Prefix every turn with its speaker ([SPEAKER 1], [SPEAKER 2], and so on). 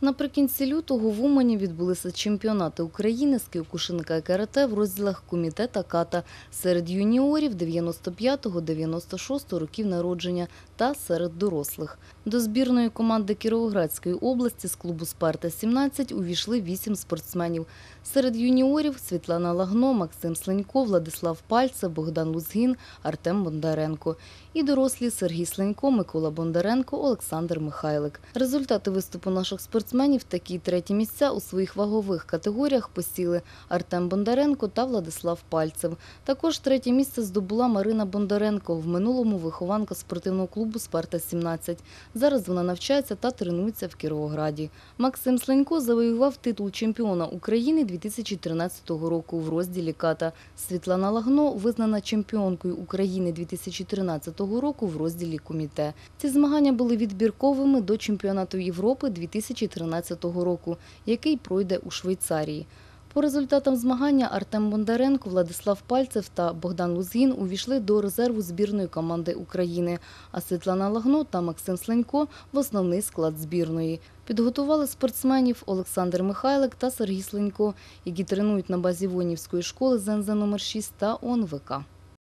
[SPEAKER 1] Наприкінці лютого в Умані відбулися чемпіонати України з кіокушинка і карате в розділах комітета та ката серед юніорів 95-96 років народження та серед дорослих. До збірної команди Кіровоградської області з клубу «Спарта-17» увійшли вісім спортсменів. Серед юніорів Світлана Лагно, Максим Сленько, Владислав Пальцев, Богдан Лузгін, Артем Бондаренко. І дорослі Сергій Сленько, Микола Бондаренко, Олександр Михайлик. Результати виступу наших спортсменів такі треті місця у своїх вагових категоріях посіли Артем Бондаренко та Владислав Пальцев. Також третє місце здобула Марина Бондаренко, в минулому вихованка спортивного клубу «Спарта-17». Зараз вона навчається та тренується в Кіровограді. Максим Сленько завоював титул чемпіона України 2013 року в розділі ката. Світлана Лагно визнана чемпіонкою України 2013 року в розділі коміте. Ці змагання були відбірковими до чемпіонату Європи 2013 року, який пройде у Швейцарії. По результатам змагання Артем Бондаренко, Владислав Пальцев та Богдан Лузгін увійшли до резерву збірної команди України, а Світлана Лагно та Максим Сленько – в основний склад збірної. Підготували спортсменів Олександр Михайлик та Сергій Сленько, які тренують на базі Вонівської школи ЗНЗ номер 6 та ОНВК.